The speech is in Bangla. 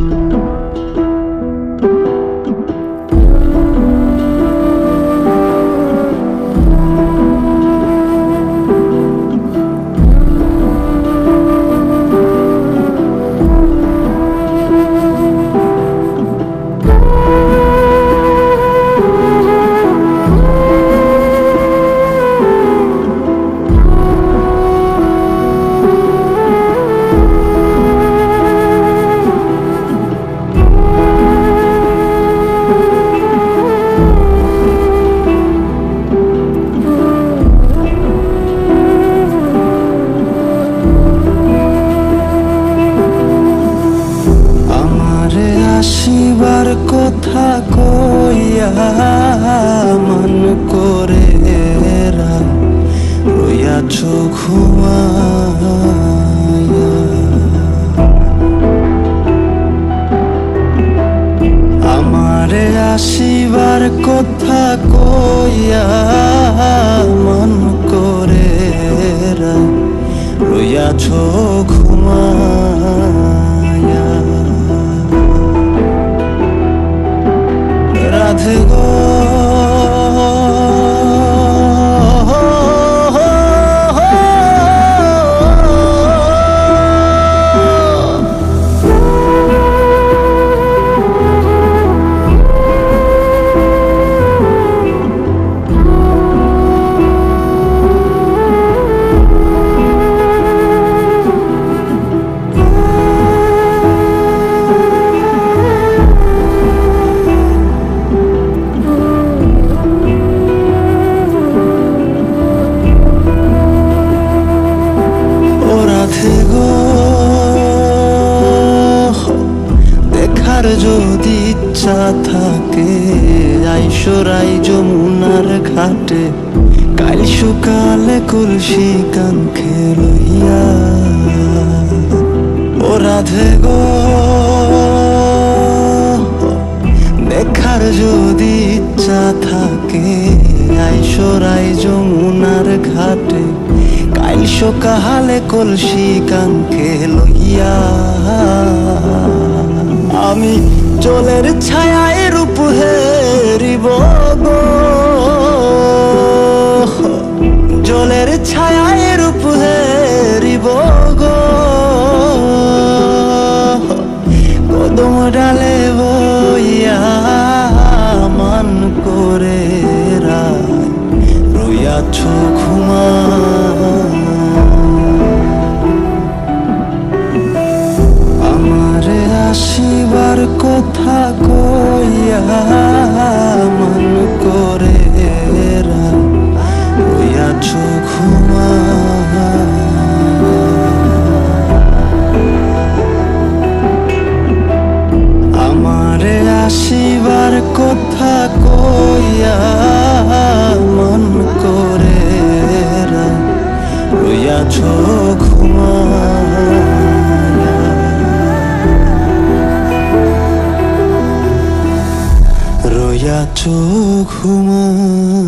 আমারে আসিবার কথা কইয়া মান করে রইয়াছ ঘুমায়া আমারে আসিবার কথা কইয়া মন করে রইয়াছ ঘুমায়া যদি ইচ্ছা থাকে আইসরাই যমুনার ঘাটে। কাল সকালে কলসি কান খেলইয়া ও রাধে গো, দেখার যদি ইচ্ছা থাকে আইসরাই যমুনার ঘাটে। কাইল সকালে কলসি কানকে লইয়া। আমি জলের ছায়ায় রূপ হেরিব গো। জলের ছায়ায় রূপ হেরিব গো। কদম ডালে বইয়া মান করে রায়। রইয়াছ ঘুমা আসিবার কথা কইয়া চোখ ঘুমায়া